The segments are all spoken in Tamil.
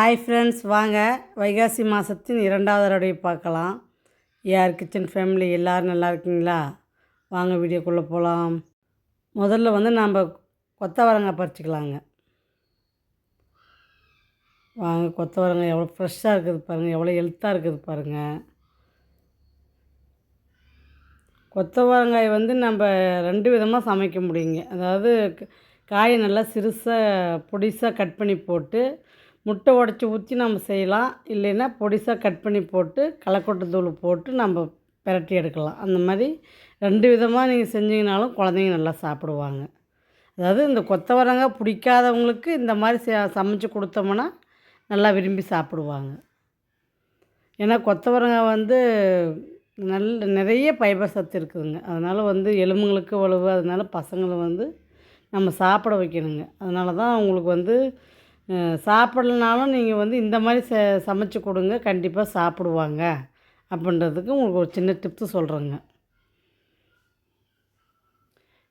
ஹாய் ஃப்ரெண்ட்ஸ் வாங்க. வைகாசி மாதத்தின் இரண்டாவது தடவை பார்க்கலாம். ஏஆர் கிச்சன் ஃபேமிலி எல்லோரும் நல்லா இருக்கீங்களா? வாங்க வீடியோக்குள்ளே போகலாம் முதல்ல வந்து நம்ம கொத்தவரங்காய் பறிச்சிக்கலாங்க. வாங்க கொத்தவரங்காய் எவ்வளோ ஃப்ரெஷ்ஷாக இருக்குது பாருங்கள் எவ்வளோ ஹெல்த்தாக இருக்குது பாருங்கள் கொத்தவரங்காய் வந்து நம்ம ரெண்டு விதமாக சமைக்க முடியுங்க. அதாவது க- காயை நல்லா சிறுசாக பொடிசாக கட் பண்ணி போட்டு முட்டை உடச்சி ஊற்றி நம்ம செய்யலாம். இல்லைன்னா பொடிசாக கட் பண்ணி போட்டு களைக்கொட்டை தூள் போட்டு நம்ம பிரட்டி எடுக்கலாம். அந்த மாதிரி ரெண்டு விதமாக நீங்கள் செஞ்சீங்கனாலும் குழந்தைங்க நல்லா சாப்பிடுவாங்க. அதாவது இந்த கொத்தவரங்காய் பிடிக்காதவங்களுக்கு இந்த மாதிரி ச சமைச்சு கொடுத்தோம்னா நல்லா விரும்பி சாப்பிடுவாங்க. ஏன்னா கொத்தவரங்காய் வந்து நல்ல நிறைய ஃபைபர் சத்து இருக்குதுங்க. அதனால் வந்து எலும்புங்களுக்கு வலுவு அதனால் பசங்களை வந்து நம்ம சாப்பிட வைக்கணுங்க. அதனால தான் அவங்களுக்கு வந்து சாப்பிடலனாலும் நீங்கள் வந்து இந்த மாதிரி ச சமைச்சு கொடுங்க கண்டிப்பாக சாப்பிடுவாங்க. அப்படின்றதுக்கு உங்களுக்கு ஒரு சின்ன டிப்ஸு சொல்கிறேங்க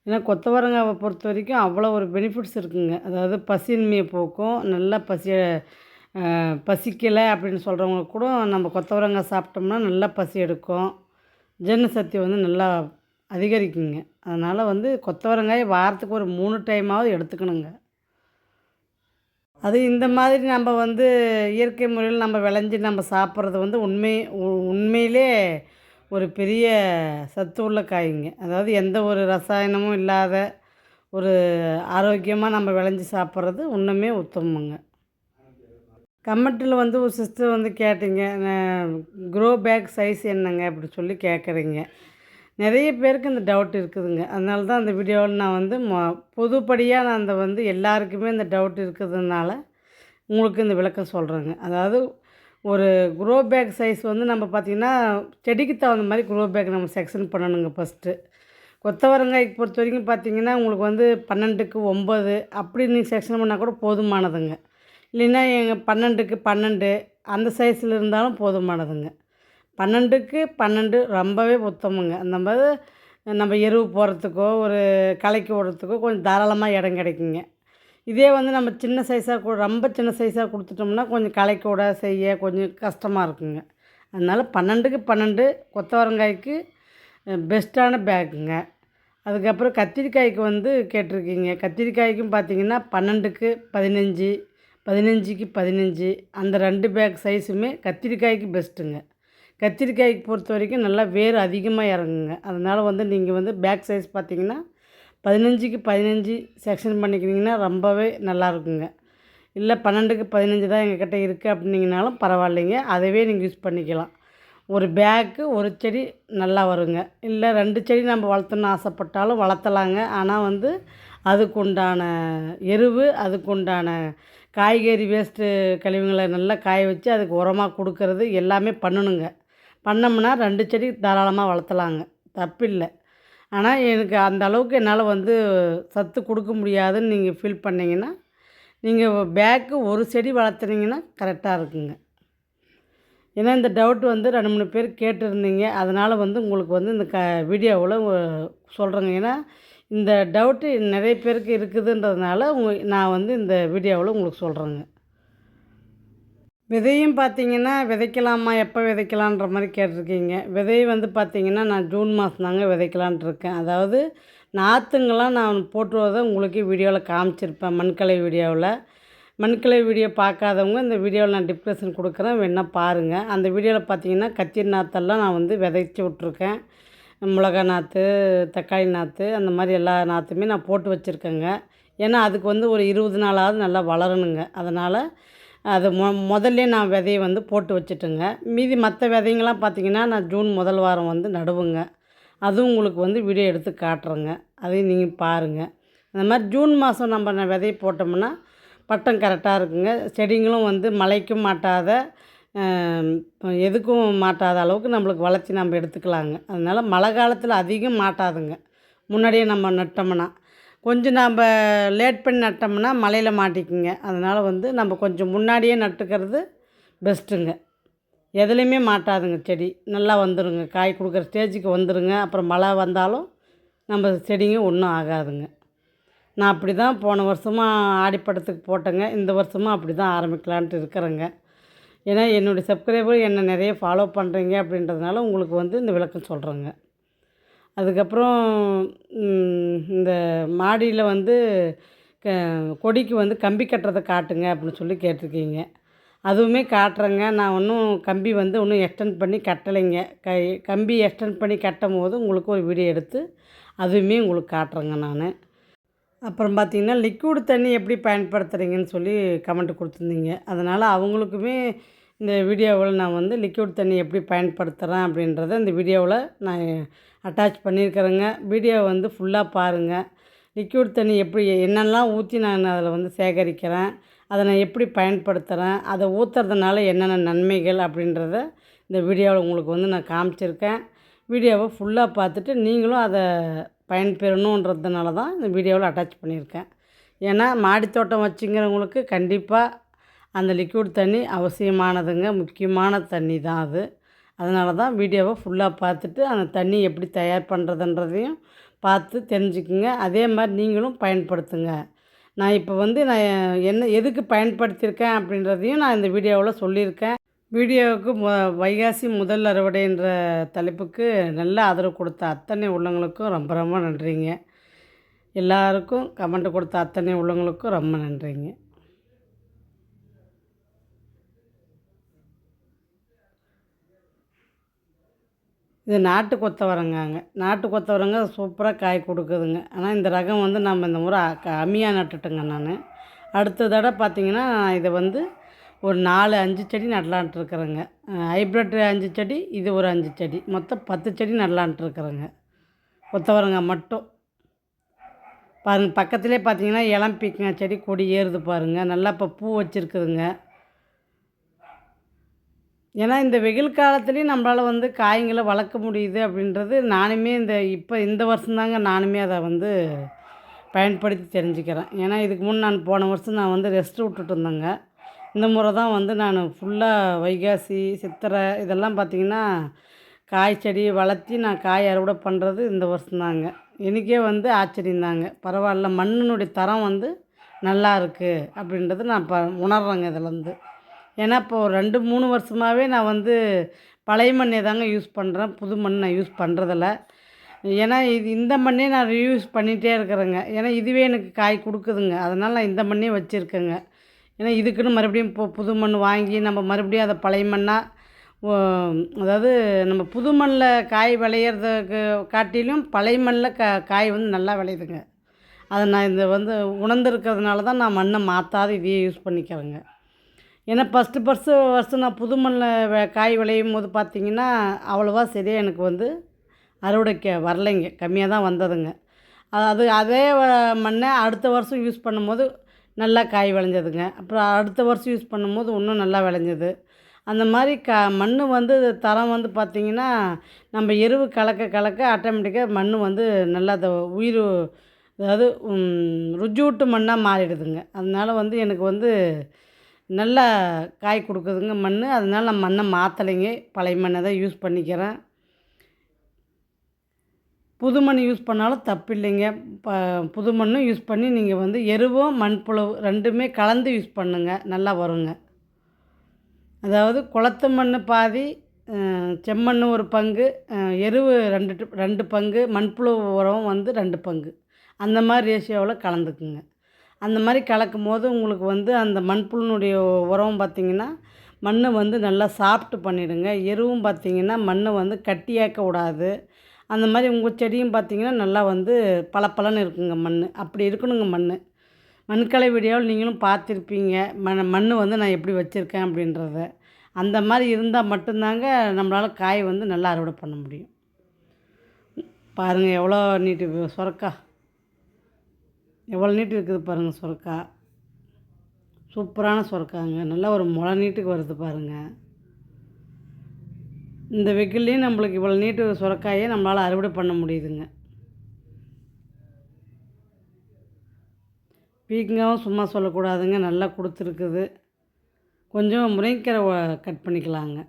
ஏன்னா கொத்தவரங்காவை பொறுத்த வரைக்கும் அவ்வளோ ஒரு பெனிஃபிட்ஸ் இருக்குங்க. அதாவது பசியின்மையை போக்கும். நல்லா பசி பசிக்கலை அப்படின்னு சொல்கிறவங்க கூட நம்ம கொத்தவரங்காய் சாப்பிட்டோம்னா நல்லா பசி எடுக்கும். ஜென்னு சக்தி வந்து நல்லா அதிகரிக்குங்க. அதனால் வந்து கொத்தவரங்காய் வாரத்துக்கு ஒரு மூணு டைமாவது எடுத்துக்கணுங்க. அது இந்த மாதிரி நம்ம வந்து இயற்கை முறையில் நம்ம விளைஞ்சி நம்ம சாப்பிட்றது வந்து உண்மை உ- உண்மையிலே ஒரு பெரிய சத்து உள்ள காய்ங்க. அதாவது எந்த ஒரு ரசாயனமும் இல்லாத ஒரு ஆரோக்கியமாக நம்ம விளைஞ்சி சாப்பிட்றது இன்னுமே உத்தமங்க. கமெண்ட்டில் வந்து ஒரு சிஸ்டர் வந்து கேட்டீங்க க்ரோ பேக் சைஸ் என்னங்க? அப்படி சொல்லி கேட்குறீங்க. நிறைய பேருக்கு இந்த டவுட் இருக்குதுங்க. அதனால தான் அந்த வீடியோவில் நான் வந்து மொ பொதுப்படியாக நான் அந்த வந்து எல்லாருக்குமே இந்த டவுட் இருக்கிறதுனால உங்களுக்கு இந்த விளக்கம் சொல்கிறேங்க அதாவது ஒரு க்ரோ பேக் சைஸ் வந்து நம்ம பார்த்திங்கன்னா செடிக்கு தகுந்த மாதிரி க்ரோ பேக் நம்ம செக்ஷன் பண்ணணுங்க ஃபஸ்ட்டு கொத்தவரங்காய்க்கு பொறுத்த வரைக்கும் பார்த்தீங்கன்னா உங்களுக்கு வந்து பன்னெண்டுக்கு ஒம்பது அப்படி நீங்கள் செக்ஷன் பண்ணால் கூட போதுமானதுங்க. இல்லைன்னா எங்கள் பன்னெண்டுக்கு பன்னெண்டு அந்த சைஸில் இருந்தாலும் போதுமானதுங்க. பன்னெண்டுக்கு பன்னெண்டு ரொம்பவே உத்தமங்க அந்த மாதிரி நம்ம எருவு போடுறதுக்கோ ஒரு களைக்கு விடுறதுக்கோ கொஞ்சம் தாராளமாக இடம் கிடைக்குங்க. இதே வந்து நம்ம சின்ன சைஸாக ரொம்ப சின்ன சைஸாக கொடுத்துட்டோம்னா கொஞ்சம் களைக்கூட செய்ய கொஞ்சம் கஷ்டமாக இருக்குங்க. அதனால் பன்னெண்டுக்கு பன்னெண்டு கொத்தவரங்காய்க்கு பெஸ்ட்டான பேக்குங்க அதுக்கப்புறம் கத்திரிக்காய்க்கு வந்து கேட்டிருக்கீங்க. கத்திரிக்காய்க்கும் பார்த்தீங்கன்னா பன்னெண்டுக்கு பதினஞ்சு பதினஞ்சுக்கு பதினஞ்சு அந்த ரெண்டு பேக் சைஸுமே கத்திரிக்காய்க்கு பெஸ்ட்டுங்க கத்திரிக்காய்க்கு பொறுத்த வரைக்கும் நல்லா வேர் அதிகமாக இறங்குங்க. அதனால் வந்து நீங்கள் வந்து பேக் சைஸ் பார்த்தீங்கன்னா பதினஞ்சுக்கு பதினஞ்சு செக்ஷன் பண்ணிக்கினீங்கன்னா ரொம்பவே நல்லா இருக்குங்க. இல்லை பன்னெண்டுக்கு பதினஞ்சு தான் எங்கக்கிட்ட இருக்குது அப்படின்னீங்கனாலும் பரவாயில்லைங்க. அதவே நீங்கள் யூஸ் பண்ணிக்கலாம். ஒரு பேக்கு ஒரு செடி நல்லா வருங்க. இல்லை ரெண்டு செடி நம்ம வளர்த்தணும்னு ஆசைப்பட்டாலும் வளர்த்தலாங்க. ஆனால் வந்து அதுக்குண்டான எருவு அதுக்குண்டான காய்கறி வேஸ்ட்டு கழிவுங்களை நல்லா காய வச்சு அதுக்கு உரமாக கொடுக்கறது எல்லாமே பண்ணணுங்க. பண்ணோம்னா ரெண்டு செடி தாராளமாக வளர்த்தலாங்க. தப்பில்லை. ஆனால் எனக்கு அந்த அளவுக்கு என்னால் வந்து சத்து கொடுக்க முடியாதுன்னு நீங்கள் ஃபீல் பண்ணிங்கன்னா நீங்கள் பேக்கு ஒரு செடி வளர்த்துனீங்கன்னா கரெக்டாக இருக்குங்க. ஏன்னா இந்த டவுட் வந்து ரெண்டு மூணு பேர் கேட்டிருந்தீங்க. அதனால் வந்து உங்களுக்கு வந்து இந்த க வீடியோவில் சொல்கிறேங்க ஏன்னா இந்த டவுட்டு நிறைய பேருக்கு இருக்குதுன்றதுனால உங்கள் நான் வந்து இந்த வீடியோவில் உங்களுக்கு சொல்கிறேங்க விதையும் பார்த்தீங்கன்னா விதைக்கலாமா? எப்போ விதைக்கலான்ற மாதிரி கேட்டிருக்கீங்க. விதை வந்து பார்த்தீங்கன்னா நான் ஜூன் மாதம் தாங்க விதைக்கலான்ட்டு இருக்கேன். அதாவது நாற்றுங்கெல்லாம் நான் போட்டுவதை உங்களுக்கு வீடியோவில் காமிச்சிருப்பேன் மண்கலை வீடியோவில். மண்கலை வீடியோ பார்க்காதவங்க இந்த வீடியோவில் நான் டிஸ்கிரிப்ஷன் கொடுக்குறேன். வேணா பாருங்கள் அந்த வீடியோவில் பார்த்தீங்கன்னா கத்திரி நாற்றெல்லாம் நான் வந்து விதைச்சி விட்ருக்கேன் மிளகா நாற்று தக்காளி நாற்று அந்த மாதிரி எல்லா நாற்றுமே நான் போட்டு வச்சுருக்கேங்க. ஏன்னா அதுக்கு வந்து ஒரு இருபது நாளாவது நல்லா வளரணுங்க. அதனால் அது மொ முதல்ல நான் விதையை வந்து போட்டு வச்சுட்டேங்க. மீதி மற்ற விதைங்கள்லாம் பார்த்திங்கன்னா நான் ஜூன் முதல் வாரம் வந்து நடுவுங்க. அதுவும் உங்களுக்கு வந்து வீடியோ எடுத்து காட்டுறேங்க. அதையும் நீங்கள் பாருங்கள் அந்த மாதிரி ஜூன் மாதம் நம்ம ந- விதையை போட்டோம்னா பட்டம் கரெக்டாக இருக்குங்க. செடிங்களும் வந்து மழைக்கும் மாட்டாத எதுக்கும் மாட்டாத அளவுக்கு நம்மளுக்கு வளர்ச்சி நம்ம எடுத்துக்கலாங்க. அதனால் மழை காலத்தில் அதிகம் மாட்டாதுங்க. முன்னாடியே நம்ம நட்டோம்னா. கொஞ்சம் நம்ம லேட் பண்ணி நட்டோம்னா மழையில் மாட்டிக்குங்க. அதனால் வந்து நம்ம கொஞ்சம் முன்னாடியே நட்டுக்கிறது பெஸ்ட்டுங்க. எதுலேயுமே மாட்டாதுங்க செடி. நல்லா வந்துடுங்க காய் கொடுக்குற ஸ்டேஜுக்கு வந்துடுங்க அப்புறம் மழை வந்தாலும் நம்ம செடிங்க ஒன்றும் ஆகாதுங்க. நான் அப்படி தான் போன வருஷமாக ஆடிப்படத்துக்கு போட்டேங்க. இந்த வருஷமும் அப்படி தான் ஆரம்பிக்கலான்ட்டு இருக்கிறேங்க. ஏன்னா என்னுடைய சப்ஸ்கிரைபர் என்னை நிறைய ஃபாலோ பண்ணுறீங்க அப்படின்றதுனால உங்களுக்கு வந்து இந்த விளக்கம் சொல்கிறேங்க அதுக்கப்புறம் இந்த மாடியில் வந்து க கொடிக்கு வந்து கம்பி கட்டுறதை காட்டுங்க அப்படின்னு சொல்லி கேட்டிருக்கீங்க. அதுவுமே காட்டுறேங்க. நான் ஒன்றும் கம்பி வந்து ஒன்றும் எக்ஸ்டெண்ட் பண்ணி கட்டலைங்க. கை கம்பி எக்ஸ்டெண்ட் பண்ணி கட்டும் போது உங்களுக்கு ஒரு வீடியோ எடுத்து அதுவுமே உங்களுக்கு காட்டுறேங்க நான். அப்புறம் பார்த்திங்கன்னா லிக்விட் தண்ணி எப்படி பயன்படுத்துகிறீங்கன்னு சொல்லி கமெண்ட் கொடுத்துருந்தீங்க. அதனால் அவங்களுக்குமே இந்த வீடியோவில் நான் வந்து லிக்விட் தண்ணி எப்படி பயன்படுத்துகிறேன் அப்படின்றத இந்த வீடியோவில் நான் அட்டாச் பண்ணியிருக்கிறேங்க. வீடியோ வந்து ஃபுல்லாக பாருங்கள் லிக்யூட் தண்ணி எப்படி என்னெல்லாம் ஊற்றி நான் அதில் வந்து சேகரிக்கிறேன் அதை நான் எப்படி பயன்படுத்துகிறேன் அதை ஊற்றுறதுனால என்னென்ன நன்மைகள் அப்படின்றத இந்த வீடியோவில் உங்களுக்கு வந்து நான் காமிச்சிருக்கேன். வீடியோவை ஃபுல்லாக பார்த்துட்டு நீங்களும் அதை பயன்பெறணுன்றதுனால தான் இந்த வீடியோவில் அட்டாச் பண்ணியிருக்கேன். ஏன்னா மாடித்தோட்டம் வச்சுங்கிறவங்களுக்கு கண்டிப்பாக அந்த லிக்யூட் தண்ணி அவசியமானதுங்க. முக்கியமான தண்ணி தான் அது. அதனால தான் வீடியோவை ஃபுல்லாக பார்த்துட்டு அந்த தண்ணி எப்படி தயார் பண்ணுறதுன்றதையும் பார்த்து தெரிஞ்சுக்குங்க. அதே மாதிரி நீங்களும் பயன்படுத்துங்க. நான் இப்போ வந்து நான் என்ன எதுக்கு பயன்படுத்தியிருக்கேன் அப்படின்றதையும் நான் இந்த வீடியோவில் சொல்லியிருக்கேன். வீடியோவுக்கு மு வைகாசி முதல் அறுவடைன்ற தலைப்புக்கு நல்ல ஆதரவு கொடுத்த அத்தனை உள்ளவங்களுக்கும் ரொம்ப ரொம்ப நன்றிங்க. எல்லாருக்கும் கமெண்ட் கொடுத்த அத்தனை உள்ளவங்களுக்கும் ரொம்ப நன்றிங்க. இது நாட்டு கொத்தவரங்காங்க. நாட்டு கொத்தவரங்க சூப்பராக காய் கொடுக்குதுங்க. ஆனால் இந்த ரகம் வந்து நம்ம இந்த முறை க- அம்மியாக நட்டுட்டேங்க நான். அடுத்த தடவை பார்த்தீங்கன்னா இதை வந்து ஒரு நாலு அஞ்சு செடி நடலான்ட்டு இருக்கிறேங்க ஹைப்ரிட் அஞ்சு செடி இது ஒரு அஞ்சு செடி. மொத்தம் பத்து செடி நடலான்ட்ருக்குறேங்க கொத்தவரங்காய் மட்டும். பாருங்கள் பக்கத்துலேயே பார்த்தீங்கன்னா இளம் பீக்கங்காய் செடி கொடி ஏறுது பாருங்கள் நல்லா இப்போ பூ வச்சுருக்குதுங்க. ஏன்னா இந்த வெயில் காலத்துலேயும் நம்மளால் வந்து காய்ங்களை வளர்க்க முடியுது அப்படின்றது நானுமே இந்த இப்போ இந்த வருஷம்தாங்க நானுமே அதை வந்து பயன்படுத்தி தெரிஞ்சுக்கிறேன். ஏன்னா இதுக்கு முன் நான் போன வருஷம் நான் வந்து ரெஸ்ட் விட்டுட்டு இருந்தேங்க. இந்த முறை தான் வந்து நான் ஃபுல்லாக வைகாசி சித்திரை இதெல்லாம் பார்த்திங்கன்னா காய் செடி வளர்த்தி நான் காய் அறுவடை பண்ணுறது இந்த வருஷம்தாங்க எனக்கே வந்து ஆச்சரியந்தாங்க பரவாயில்ல மண்ணினுடைய தரம் வந்து நல்லா இருக்குது அப்படின்றது நான் இப்போ உணர்றேங்க இதுலேருந்து. ஏன்னா இப்போது ரெண்டு மூணு வருஷமாகவே நான் வந்து பழைய மண்ணே தாங்க யூஸ் பண்ணுறேன் புது மண் நான் யூஸ் பண்ணுறதில்ல ஏன்னா இது இந்த மண்ணே நான் ரீயூஸ் பண்ணிகிட்டே இருக்கிறேங்க. ஏன்னா இதுவே எனக்கு காய் கொடுக்குதுங்க. அதனால் நான் இந்த மண்ணே வச்சுருக்கேங்க. ஏன்னா இதுக்குன்னு மறுபடியும் இப்போ புது மண் வாங்கி நம்ம மறுபடியும் அதை பழைய மண்ணாக அதாவது நம்ம புது மண்ணில் காய் விளையிறதுக்கு காட்டிலும் பழைய மண்ணில் க காய் வந்து நல்லா விளையுதுங்க. அதை நான் இந்த வந்து உணர்ந்துருக்கிறதுனால தான் நான் மண்ணை மாற்றாத இதையே யூஸ் பண்ணிக்கிறேங்க. ஏன்னா ஃபஸ்ட்டு ஃபஸ்ட்டு வருஷம் நான் புது மண்ணில் காய் விளையும் போது பார்த்தீங்கன்னா அவ்வளோவா சரியாக எனக்கு வந்து அறுவடைக்கு வரலைங்க. கம்மியாக தான் வந்ததுங்க. அது அதே மண்ணை அடுத்த வருஷம் யூஸ் பண்ணும்போது நல்லா காய் விளைஞ்சதுங்க. அப்புறம் அடுத்த வருஷம் யூஸ் பண்ணும்போது இன்னும் நல்லா விளைஞ்சது. அந்த மாதிரி க மண் வந்து தரம் வந்து பார்த்திங்கன்னா நம்ம எருவு கலக்க கலக்க ஆட்டோமேட்டிக்காக மண் வந்து நல்லா அந்த உயிர் அதாவது ம், ருஜூட்டு மண்ணாக மாறிடுதுங்க. அதனால் வந்து எனக்கு வந்து நல்லா காய் கொடுக்குதுங்க மண் அதனால நான் மண்ணை மாற்றலைங்க பழைய மண்ணை தான் யூஸ் பண்ணிக்கிறேன். புது மண் யூஸ் பண்ணாலும் தப்பு இல்லைங்க ப புது மண்ணும் யூஸ் பண்ணி நீங்கள் வந்து எருவும் மண்புழவு ரெண்டுமே கலந்து யூஸ் பண்ணுங்க. நல்லா வருங்க. அதாவது குளத்து மண் பாதி செம்மண் ஒரு பங்கு எருவு ரெண்டு ரெண்டு பங்கு மண்புழு உரம் வந்து ரெண்டு பங்கு. அந்த மாதிரி ரேஷியோவில் கலந்துக்குங்க. அந்த மாதிரி கலக்கும் போது உங்களுக்கு வந்து அந்த மண்புழுனுடைய உரம் பார்த்திங்கன்னா மண்ணை வந்து நல்லா சாப்பிட்டு பண்ணிடுங்க. எருவும் பார்த்திங்கன்னா மண்ணை வந்து கட்டியாக்க விடாது. அந்த மாதிரி உங்கள் செடியும் பார்த்திங்கன்னா நல்லா வந்து பளபளன்னு இருக்குங்க மண் அப்படி இருக்கணுங்க மண் மண்கலை வீடியோவில் நீங்களும் பார்த்துருப்பீங்க. மண் மண் வந்து நான் எப்படி வச்சுருக்கேன் அப்படின்றத. அந்த மாதிரி இருந்தால் மட்டும்தாங்க நம்மளால் காய் வந்து நல்லா அறுவடை பண்ண முடியும். பாருங்கள் எவ்வளோ நீட்டு சுரக்கா. எவ்வளோ நீட்டு இருக்குது பாருங்கள் சுரக்கா. சூப்பரான சுரக்காங்க. நல்லா ஒரு முளை நீட்டுக்கு வருது பாருங்கள் இந்த வெயில்லையும் நம்மளுக்கு இவ்வளோ நீட்டு சுரக்காயே நம்மளால் அறுவடை பண்ண முடியுதுங்க. பீக்கங்காவும் சும்மா சொல்லக்கூடாதுங்க. நல்லா கொடுத்துருக்குது. கொஞ்சம் முருங்கைக்கீரை கட் பண்ணிக்கலாங்க.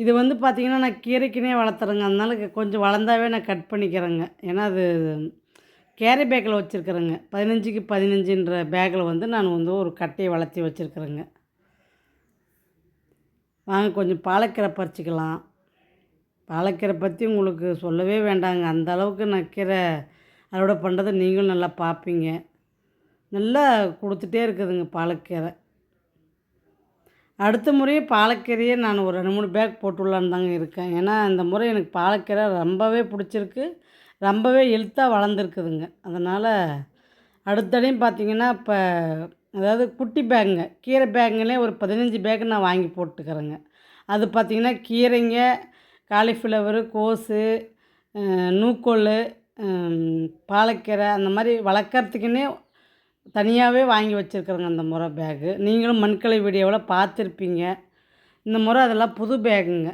இது வந்து பார்த்திங்கன்னா நான் கீரைக்குனே வளர்த்துறேங்க. அதனால கொஞ்சம் வளர்ந்தாவே நான் கட் பண்ணிக்கிறேங்க. ஏன்னா அது கேரி பேக்கில் வச்சுருக்குறேங்க. பதினஞ்சுக்கு பதினஞ்சுன்ற பேக்கில் வந்து நான் வந்து ஒரு கட்டையை வளர்த்தி வச்சுருக்குறேங்க. வாங்க கொஞ்சம் பாலக்கீரை பறிச்சிக்கலாம். பாலக்கீரை பற்றி உங்களுக்கு சொல்லவே வேண்டாங்க. அந்த அளவுக்கு நான் கீரை அறுவடை பண்ணுறதை நீங்களும் நல்லா பார்ப்பீங்க நல்லா கொடுத்துட்டே இருக்குதுங்க பாலக்கீரை. அடுத்த முறையும் பாலக்கீரையே நான் ஒரு ரெண்டு மூணு பேக் போட்டுள்ளான்னு தாங்க இருக்கேன். ஏன்னா இந்த முறை எனக்கு பாலக்கீரை ரொம்பவே பிடிச்சிருக்கு. ரொம்பவே எழுத்தாக வளர்ந்துருக்குதுங்க. அதனால் அடுத்தடையும் பார்த்தீங்கன்னா இப்போ அதாவது குட்டி பேக்குங்க கீரை பேக்குங்களே ஒரு பதினஞ்சு பேக்கு நான் வாங்கி போட்டுக்கிறேங்க. அது பார்த்திங்கன்னா கீரைங்க காலிஃப்ளவரு கோஸு நூக்கோல் பாலக்கீரை அந்த மாதிரி வளர்க்குறதுக்குன்னே தனியாகவே வாங்கி வச்சுருக்குறேங்க அந்த முறை பேகு. நீங்களும் மண்கலை வீடியோவில் பார்த்துருப்பீங்க. இந்த முறை அதெல்லாம் புது பேகுங்க.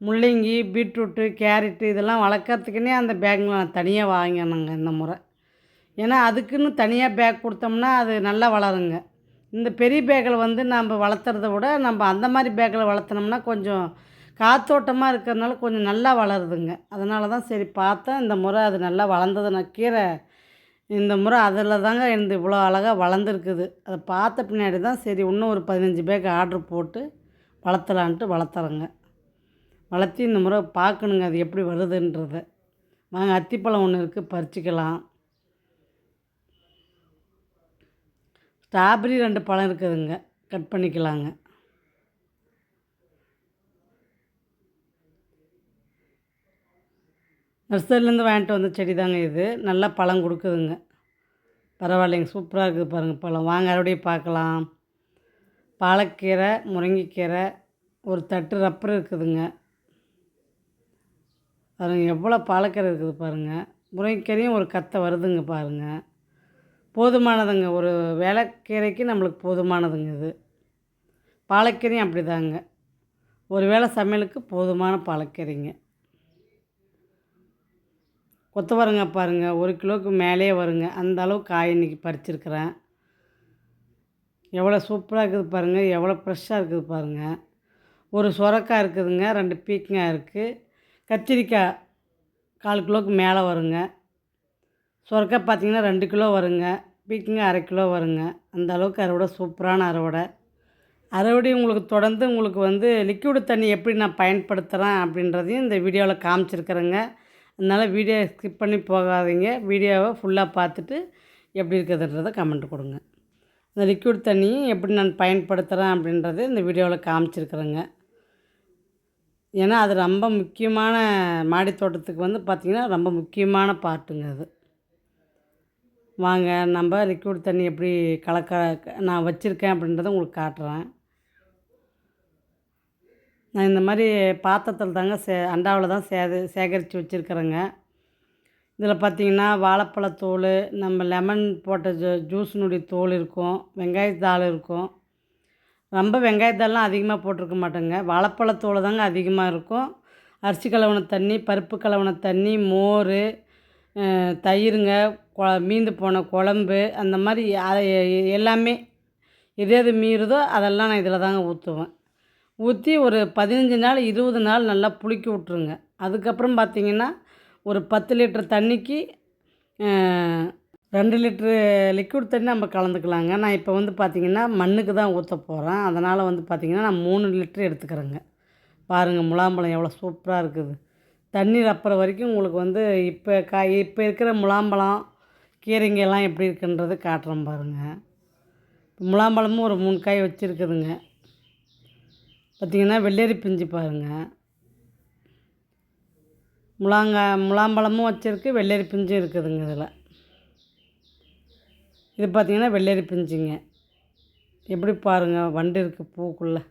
முள்ளங்கி பீட்ரூட்டு கேரட்டு இதெல்லாம் வளர்க்குறதுக்குன்னே அந்த பேகுங்களை நான் தனியாக வாங்கினேங்க இந்த முறை. ஏன்னா அதுக்குன்னு தனியாக பேக் கொடுத்தோம்னா அது நல்லா வளருங்க. இந்த பெரிய பேக்கில் வந்து நம்ம வளர்த்துறத விட நம்ம அந்த மாதிரி பேக்கில் வளர்த்தனோம்னா கொஞ்சம் காத்தோட்டமாக இருக்கிறதுனால கொஞ்சம் நல்லா வளருதுங்க. அதனால தான் சரி பார்த்தேன். இந்த முறை அது நல்லா வளர்ந்தது நான் கீரை இந்த முறை அதில் தாங்க எனது இவ்வளோ அழகாக வளர்ந்துருக்குது. அதை பார்த்த பின்னாடி தான் சரி இன்னும் ஒரு பதினஞ்சு பேக்கு ஆர்டர் போட்டு வளர்த்தலான்ட்டு வளர்த்துறேங்க. வளர்த்தி இந்த முறை பார்க்கணுங்க அது எப்படி வருதுன்றத. வாங்க அத்திப்பழம் ஒன்று இருக்குது பறிச்சிக்கலாம். ஸ்ட்ராபெரி ரெண்டு பழம் இருக்குதுங்க கட் பண்ணிக்கலாங்க. நர்சரிலேருந்து வாங்கிட்டு வந்த செடி தாங்க இது. நல்லா பழம் கொடுக்குதுங்க. பரவாயில்லைங்க. சூப்பராக இருக்குது பாருங்கள் பழம். வாங்க அறுவடையை பார்க்கலாம். பாலக்கீரை முருங்கைக்கீரை ஒரு தட்டு ரப்பர் இருக்குதுங்க. பாருங்கள் எவ்வளோ பாலக்கீரை இருக்குது பாருங்கள் முருங்கைக்கீரையும் ஒரு கத்தை வருதுங்க பாருங்கள் போதுமானதுங்க. ஒரு வேலைக்கீரைக்கு நம்மளுக்கு போதுமானதுங்க இது. பாலக்கீரையும் அப்படி தாங்க ஒரு வேளை சமையலுக்கு போதுமான பாலக்கீரைங்க. கொத்தவரங்க பாருங்கள் ஒரு கிலோவுக்கு மேலே வருங்க. அந்த அளவு காய் இன்றைக்கி பறிச்சிருக்கிறேன். எவ்வளோ சூப்பராக இருக்குது பாருங்கள் எவ்வளோ ஃப்ரெஷ்ஷாக இருக்குது பாருங்கள் ஒரு சுரக்காய் இருக்குதுங்க ரெண்டு பீக்கங்காய் இருக்குது கத்திரிக்காய் கால் கிலோவுக்கு மேலே வருங்க. சுரக்காய் பார்த்தீங்கன்னா ரெண்டு கிலோ வருங்க பீக்கங்காய் அரை கிலோ வருங்க. அந்த அளவுக்கு அறுவடை சூப்பரான அறுவடை. அறுவடை உங்களுக்கு தொடர்ந்து உங்களுக்கு வந்து லிக்விடு தண்ணி எப்படி நான் பயன்படுத்துகிறேன் அப்படின்றதையும் இந்த வீடியோவில் காமிச்சிருக்கிறேங்க. அதனால் வீடியோ ஸ்கிப் பண்ணி போகாதீங்க. வீடியோவை ஃபுல்லாக பார்த்துட்டு எப்படி இருக்குதுன்றதை கமெண்ட் கொடுங்க. இந்த லிக்யூட் தண்ணியும் எப்படி நான் பயன்படுத்துகிறேன் அப்படின்றத இந்த வீடியோவில் காமிச்சிருக்கிறேங்க. ஏன்னா அது ரொம்ப முக்கியமான மாடி தோட்டத்துக்கு வந்து பார்த்திங்கன்னா ரொம்ப முக்கியமான பார்ட்டுங்க அது. வாங்க நம்ம லிக்யூட் தண்ணி எப்படி கலக்க நான் வச்சுருக்கேன் அப்படின்றத உங்களுக்கு காட்டுறேன். நான் இந்த மாதிரி பாத்திரத்தில் தாங்க சே அண்டாவில் தான் சே சேகரித்து வச்சுருக்கிறேங்க. இதில் பார்த்தீங்கன்னா வாழைப்பழத்தோல் நம்ம லெமன் போட்ட ஜூ ஜூஸினுடைய தோல் இருக்கும் வெங்காயத்தாள் இருக்கும். ரொம்ப வெங்காயத்தாள்லாம் அதிகமாக போட்டிருக்க மாட்டேங்க. வாழைப்பழத்தோல் தாங்க அதிகமாக இருக்கும். அரிசி கலவன தண்ணி பருப்பு கலவன தண்ணி மோர் தயிருங்க கொ மீந்து போன குழம்பு அந்த மாதிரி எல்லாமே எது எது மீறுதோ அதெல்லாம் நான் இதில் தாங்க ஊற்றுவேன். ஊற்றி ஒரு பதினஞ்சு நாள் இருபது நாள் நல்லா புளிக்க விட்ருங்க அதுக்கப்புறம் பார்த்தீங்கன்னா ஒரு பத்து லிட்டர் தண்ணிக்கு ரெண்டு லிட்ரு லிக்விட் தண்ணி நம்ம கலந்துக்கலாங்க. நான் இப்போ வந்து பார்த்திங்கன்னா மண்ணுக்கு தான் ஊற்ற போகிறேன் அதனால் வந்து பார்த்திங்கன்னா நான் மூணு லிட்ரு எடுத்துக்கிறேங்க. பாருங்கள் முலாம்பழம் எவ்வளோ சூப்பராக இருக்குது. தண்ணீர் அப்புறம் வரைக்கும் உங்களுக்கு வந்து இப்போ காய் இப்போ இருக்கிற முலாம்பழம் கீரைங்கெல்லாம் எப்படி இருக்குன்றது காட்டுறேன் பாருங்கள் முலாம்பழமும் ஒரு மூணு காய் வச்சுருக்குதுங்க. பார்த்திங்கன்னா வெள்ளரி பிஞ்சு பாருங்கள் முலாங்காய் முலாம்பழமும் வச்சுருக்கு வெள்ளரி பிஞ்சும் இருக்குதுங்க இதில். இது பார்த்திங்கன்னா வெள்ளரி பிஞ்சுங்க. எப்படி பாருங்கள் வண்டு இருக்குது பூக்குள்ளே.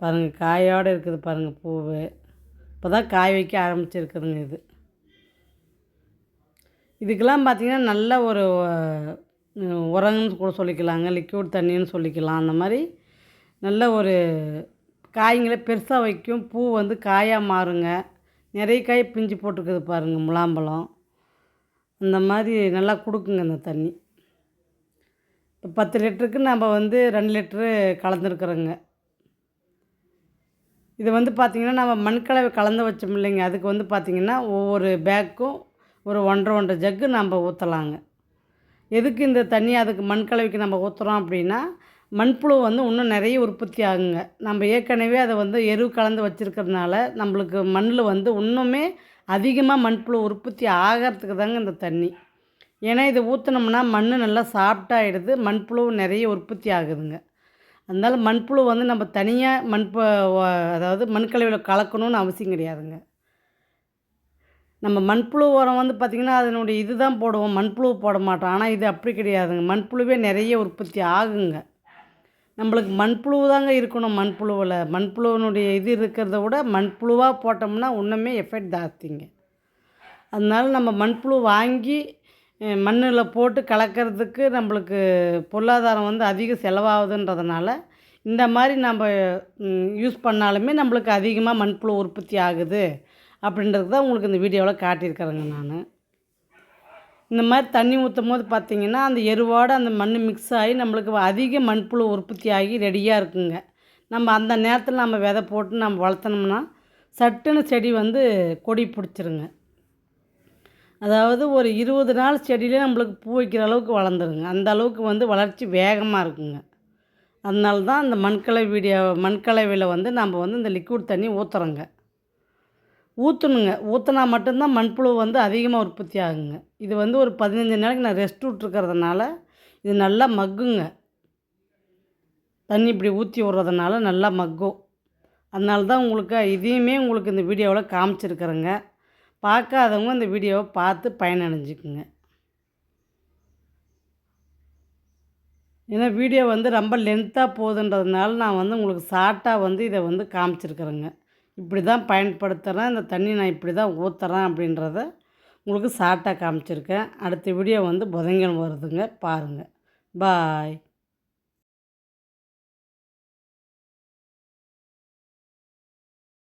பாருங்கள் காயோடு இருக்குது பாருங்கள் பூவு. இப்போ தான் காய் வைக்க ஆரம்பிச்சிருக்குதுங்க இது. இதுக்கெல்லாம் பார்த்திங்கன்னா நல்ல ஒரு உரம்னு கூட சொல்லிக்கலாங்க லிக்விட் தண்ணின்னு சொல்லிக்கலாம். அந்த மாதிரி நல்ல ஒரு காய்களை பெருசாக வைக்கும். பூ வந்து காயாக மாறுங்க. நிறைய காய் பிஞ்சு போட்டுருக்குது பாருங்கள் முலாம்பழம். அந்த மாதிரி நல்லா கொடுக்குங்க இந்த தண்ணி. இப்போ பத்து லிட்டருக்கு நம்ம வந்து ரெண்டு லிட்ரு கலந்துருக்குறோங்க. இது வந்து பார்த்திங்கன்னா நம்ம மண்கலவை கலந்து வச்சோம் இல்லைங்க. அதுக்கு வந்து பார்த்திங்கன்னா ஒவ்வொரு பேக்கும் ஒரு ஒன்றரை ஒன்றரை ஜக்கு நம்ம ஊற்றலாங்க எதுக்கு இந்த தண்ணி அதுக்கு மண் கலவைக்கு நம்ம ஊற்றுறோம் அப்படின்னா மண்புழு வந்து இன்னும் நிறைய உற்பத்தி ஆகுங்க. நம்ம ஏற்கனவே அதை வந்து எரு கலந்து வச்சுருக்கிறதுனால நம்மளுக்கு மண்ணில் வந்து இன்னுமே அதிகமாக மண்புழு உற்பத்தி ஆகிறதுக்கு தாங்க இந்த தண்ணி. ஏன்னா இதை ஊற்றினோம்னா மண் நல்லா சாப்பிட்டாயிடுது மண்புழு நிறைய உற்பத்தி ஆகுதுங்க. அதனால் மண்புழு வந்து நம்ம தனியாக மண்பு அதாவது மண்கலவையில் கலக்கணும்னு அவசியம் கிடையாதுங்க. நம்ம மண்புழு உரம் வந்து பார்த்திங்கன்னா அதனுடைய இது தான் போடுவோம். மண்புழு போட மாட்டோம். ஆனால் இது அப்படி கிடையாதுங்க. மண்புழுவே நிறைய உற்பத்தி ஆகுங்க. நம்மளுக்கு மண்புழு தாங்க இருக்கணும் மண்புழுவில். மண்புழுவினுடைய இது இருக்கிறத விட மண்புழுவாக போட்டோம்னா இன்னுமே எஃபெக்ட் ஜாஸ்திங்க. அதனால நம்ம மண்புழு வாங்கி மண்ணில் போட்டு கலக்கிறதுக்கு நம்மளுக்கு பொருளாதாரம் வந்து அதிக செலவாகுதுன்றதுனால இந்த மாதிரி நம்ம யூஸ் பண்ணாலுமே நம்மளுக்கு அதிகமாக மண்புழு உற்பத்தி ஆகுது. அப்படின்றது தான் உங்களுக்கு இந்த வீடியோவில் காட்டியிருக்கிறேங்க நான். இந்த மாதிரி தண்ணி ஊற்றும் போது பார்த்திங்கன்னா அந்த எருவோடு அந்த மண் மிக்ஸ் ஆகி நம்மளுக்கு அதிக மண்புழு உற்பத்தி ஆகி ரெடியாக இருக்குங்க. நம்ம அந்த நேரத்தில் நம்ம விதை போட்டு நம்ம வளர்த்தனோம்னா சட்டுன்னு செடி வந்து கொடி பிடிச்சிருங்க. அதாவது ஒரு இருபது நாள் செடியிலே நம்மளுக்கு பூ வைக்கிற அளவுக்கு வளர்ந்துருங்க. அந்த அளவுக்கு வந்து வளர்ச்சி வேகமாக இருக்குங்க. அதனால தான் அந்த மண்கலை வீடியோ மண்கலவையில் வந்து நம்ம வந்து இந்த லிக்விட் தண்ணி ஊற்றுறோங்க ஊற்றணுங்க ஊற்றினா மட்டும்தான் மண்புழு வந்து அதிகமாக உற்பத்தி ஆகுங்க. இது வந்து ஒரு பதினஞ்சு நாளைக்கு நான் ரெஸ்ட் விட்ருக்கறதுனால இது நல்லா மக்குங்க. தண்ணி இப்படி ஊற்றி விட்றதுனால நல்லா மக்கும். அதனால தான் உங்களுக்கு இதையுமே உங்களுக்கு இந்த வீடியோவில் காமிச்சிருக்கிறேங்க. பார்க்காதவங்க இந்த வீடியோவை பார்த்து பயனடைஞ்சுக்குங்க. ஏன்னா வீடியோ வந்து ரொம்ப லென்த்தாக போகுதுன்றதுனால நான் வந்து உங்களுக்கு ஷார்ட்டாக வந்து இதை வந்து காமிச்சிருக்கிறேங்க. இப்படி தான் பயன்படுத்துகிறேன் இந்த தண்ணி நான் இப்படி தான் ஊற்றுறேன் அப்படின்றத உங்களுக்கு ஷார்ட்டாக காமிச்சிருக்கேன். அடுத்த வீடியோ வந்து புதன்கிழமை வருதுங்க. பாருங்கள் பாய்